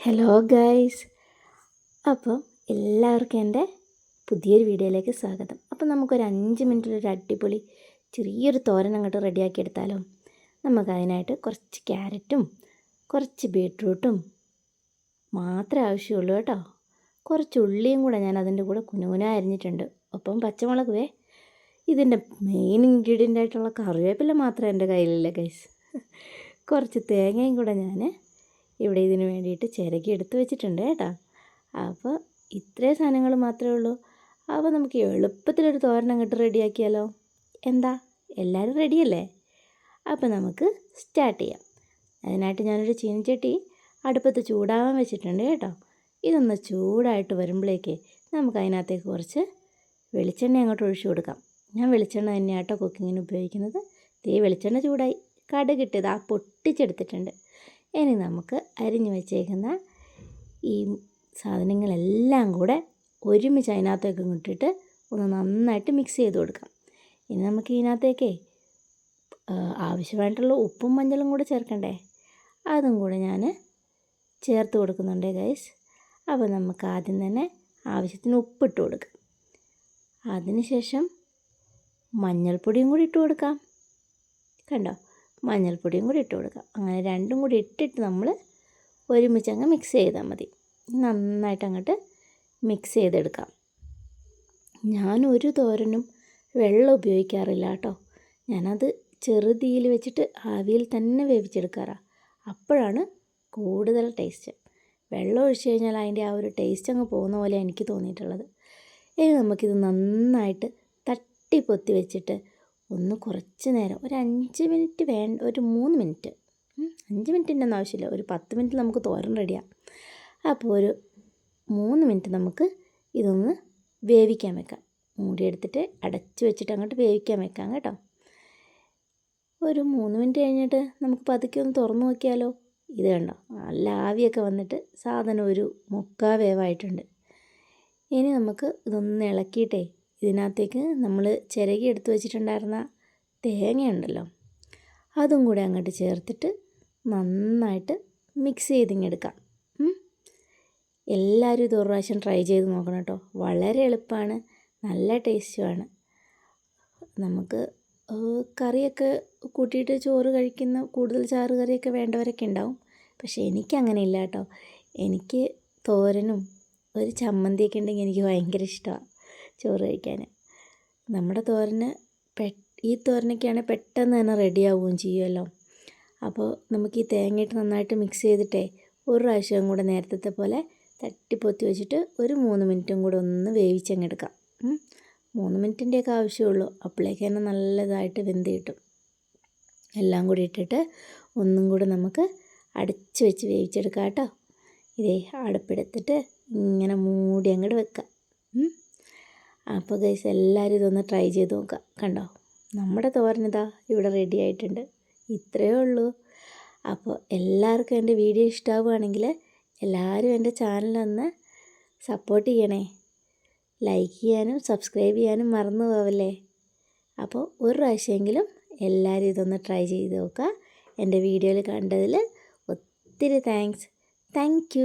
Hello guys. അപ്പോൾ എല്ലാവർക്കും എന്റെ പുതിയൊരു വീഡിയോയിലേക്ക് സ്വാഗതം. അപ്പോൾ നമുക്കൊരു അഞ്ച് മിനിറ്റിലൊരു അടിപൊളി ചെറിയൊരു തോരൻ അങ്ങോട്ട് റെഡിയാക്കി എടുത്താലോ. നമുക്ക് അതിനായിട്ട് കുറച്ച് ക്യാരറ്റും കുറച്ച് ബീട്രൂട്ടും മാത്രമേ ആവശ്യമുള്ളൂ കേട്ടോ. കുറച്ച് ഉള്ളിയും കൂടെ ഞാൻ അതിന്റെ കൂടെ കുനുകുന അരിഞ്ഞിട്ടുണ്ട്. ഒപ്പം പച്ചമുളക് വേ ഇതിന്റെ മെയിൻ ഇൻഗ്രീഡിയന്റ് ആയിട്ടുള്ള കറിവേപ്പില മാത്രമേ എന്റെ കയ്യിലില്ല ഗൈസ്. കുറച്ച് തേങ്ങയും കൂടെ ഞാൻ ഇവിടെ ഇതിന് വേണ്ടിയിട്ട് ചിരകി എടുത്ത് വെച്ചിട്ടുണ്ട് കേട്ടോ. അപ്പോൾ ഇത്രേ സാധനങ്ങൾ മാത്രമേ ഉള്ളൂ. അപ്പോൾ നമുക്ക് എളുപ്പത്തിലൊരു തോരൻ അങ്ങോട്ട് റെഡിയാക്കിയാലോ? എന്താ? എല്ലാവരും റെഡിയല്ലേ? അപ്പോൾ നമുക്ക് സ്റ്റാർട്ട് ചെയ്യാം. അതിനായിട്ട് ഞാനൊരു ചീനിച്ചട്ടി അടുപ്പത്ത് ചൂടാവാൻ വെച്ചിട്ടുണ്ട് കേട്ടോ. ഇതൊന്ന് ചൂടായിട്ട് വരുമ്പോഴേക്ക് നമുക്ക് അതിനകത്തേക്ക് കുറച്ച് വെളിച്ചെണ്ണ അങ്ങോട്ട് ഒഴിച്ചു കൊടുക്കാം. ഞാൻ വെളിച്ചെണ്ണ തന്നെയാട്ടോ കുക്കിങ്ങിന് ഉപയോഗിക്കുന്നത്. തീ വെളിച്ചെണ്ണ ചൂടായി. കടുകിട്ടത് ആ പൊട്ടിച്ചെടുത്തിട്ടുണ്ട്. ഇനി നമുക്ക് അരിഞ്ഞു വെച്ചേക്കുന്ന ഈ സാധനങ്ങളെല്ലാം കൂടെ ഒരുമിച്ച് അതിനകത്തേക്ക് ഇട്ടിട്ട് ഒന്ന് നന്നായിട്ട് മിക്സ് ചെയ്ത് കൊടുക്കാം. ഇനി നമുക്ക് ഇതിനകത്തേക്കേ ആവശ്യമായിട്ടുള്ള ഉപ്പും മഞ്ഞളും കൂടെ ചേർക്കണ്ടേ? അതും കൂടെ ഞാൻ ചേർത്ത് കൊടുക്കുന്നുണ്ട് ഗൈസ് അപ്പോൾ നമുക്ക് ആദ്യം തന്നെ ആവശ്യത്തിന് ഉപ്പിട്ട് കൊടുക്കാം. അതിനുശേഷം മഞ്ഞൾപ്പൊടിയും കൂടി ഇട്ട് കൊടുക്കാം. കണ്ടോ? മഞ്ഞൾപ്പൊടിയും കൂടി ഇട്ട് കൊടുക്കുക. അങ്ങനെ രണ്ടും കൂടി ഇട്ടിട്ട് നമ്മൾ ഒരുമിച്ച് അങ്ങ് മിക്സ് ചെയ്താൽ മതി. നന്നായിട്ട് അങ്ങോട്ട് മിക്സ് ചെയ്തെടുക്കാം. ഞാൻ ഒരു തോരനും വെള്ളം ഉപയോഗിക്കാറില്ല കേട്ടോ. ഞാനത് ചെറുതീയിൽ വെച്ചിട്ട് ആവിയിൽ തന്നെ വേവിച്ചെടുക്കാറാണ് അപ്പോഴാണ് കൂടുതൽ ടേസ്റ്റ് വെള്ളം ഒഴിച്ച് കഴിഞ്ഞാൽ അതിന്റെ ആ ഒരു ടേസ്റ്റ് അങ്ങ് പോകുന്ന പോലെ എനിക്ക് തോന്നിയിട്ടുള്ളത്. ഇനി നമുക്കിത് നന്നായിട്ട് തട്ടിപ്പൊത്തി വെച്ചിട്ട് ഒന്ന് കുറച്ച് നേരം. ഒരു അഞ്ച് മിനിറ്റ് വേണ്ട ഒരു മൂന്ന് മിനിറ്റ്. അഞ്ച് മിനിറ്റിന്റെ ഒന്നും ആവശ്യമില്ല. ഒരു പത്ത് മിനിറ്റ് നമുക്ക് തോരൻ റെഡിയാണ് അപ്പോൾ ഒരു മൂന്ന് മിനിറ്റ് നമുക്ക് ഇതൊന്ന് വേവിക്കാൻ വെക്കാം. മൂടിയെടുത്തിട്ട് അടച്ച് വെച്ചിട്ട് അങ്ങോട്ട് വേവിക്കാൻ വെക്കാം കേട്ടോ. ഒരു മൂന്ന് മിനിറ്റ് കഴിഞ്ഞിട്ട് നമുക്ക് പതുക്കെ ഒന്ന് തുറന്നു നോക്കിയാലോ? ഇത് കണ്ടോ? നല്ല ആവിയൊക്കെ വന്നിട്ട് സാധനം ഒരു മുക്കാ വേവായിട്ടുണ്ട്. ഇനി നമുക്ക് ഇതൊന്ന് ഇളക്കിയിട്ടേ ഇതിനകത്തേക്ക് നമ്മൾ ചിരകി എടുത്തു വെച്ചിട്ടുണ്ടായിരുന്ന തേങ്ങയുണ്ടല്ലോ അതും കൂടെ അങ്ങോട്ട് ചേർത്തിട്ട് നന്നായിട്ട് മിക്സ് ചെയ്തിങ്ങെടുക്കാം. എല്ലാവരും ഇത് ഒരു പ്രാവശ്യം ട്രൈ ചെയ്ത് നോക്കണം കേട്ടോ. വളരെ എളുപ്പമാണ് നല്ല ടേസ്റ്റുമാണ് നമുക്ക് കറിയൊക്കെ കൂട്ടിയിട്ട് ചോറ് കഴിക്കുന്ന കൂടുതൽ ചാറ് കറിയൊക്കെ വേണ്ടവരൊക്കെ ഉണ്ടാവും. പക്ഷേ എനിക്കങ്ങനെ ഇല്ല കേട്ടോ. എനിക്ക് തോരനും ഒരു ചമ്മന്തിയൊക്കെ ഉണ്ടെങ്കിൽ എനിക്ക് ഭയങ്കര ഇഷ്ടമാണ്. ചോറ് കഴിക്കാൻ. നമ്മുടെ തോരന് പെ ഈ തോരനൊക്കെയാണെങ്കിൽ പെട്ടെന്ന് തന്നെ റെഡി ആവുകയും ചെയ്യുമല്ലോ. അപ്പോൾ നമുക്ക് ഈ തേങ്ങയിട്ട് നന്നായിട്ട് മിക്സ് ചെയ്തിട്ടേ ഒരു പ്രാവശ്യം കൂടെ നേരത്തെ പോലെ തട്ടിപ്പൊത്തി വെച്ചിട്ട് ഒരു മൂന്ന് മിനിറ്റും കൂടെ ഒന്ന് വേവിച്ചങ്ങെടുക്കാം. മൂന്ന് മിനിറ്റിന്റെയൊക്കെ ആവശ്യമുള്ളൂ. അപ്പോഴേക്ക് തന്നെ നല്ലതായിട്ട് വെന്ത് കിട്ടും. എല്ലാം കൂടി ഇട്ടിട്ട് ഒന്നും കൂടെ നമുക്ക് അടച്ച് വെച്ച് വേവിച്ചെടുക്കാം കേട്ടോ. ഇതേ അടുപ്പെടുത്തിട്ട് ഇങ്ങനെ മൂടി അങ്ങോട്ട് വെക്കാം. അപ്പോൾ ഗൈസ് എല്ലാവരും ഇതൊന്ന് ട്രൈ ചെയ്ത് നോക്കുക കണ്ടോ? നമ്മുടെ തോരനിതാ ഇവിടെ റെഡി ആയിട്ടുണ്ട്. ഇത്രയേ ഉള്ളൂ. അപ്പോൾ എല്ലാവർക്കും എന്റെ വീഡിയോ ഇഷ്ടമാവുകയാണെങ്കിൽ എല്ലാവരും എന്റെ ചാനലൊന്ന് സപ്പോർട്ട് ചെയ്യണേ. ലൈക്ക് ചെയ്യാനും സബ്സ്ക്രൈബ് ചെയ്യാനും മറന്നു പോവല്ലേ? അപ്പോൾ ഒരു പ്രാവശ്യമെങ്കിലും എല്ലാവരും ഇതൊന്ന് ട്രൈ ചെയ്ത് നോക്കുക എന്റെ വീഡിയോയിൽ കണ്ടതിൽ ഒത്തിരി താങ്ക്സ് താങ്ക്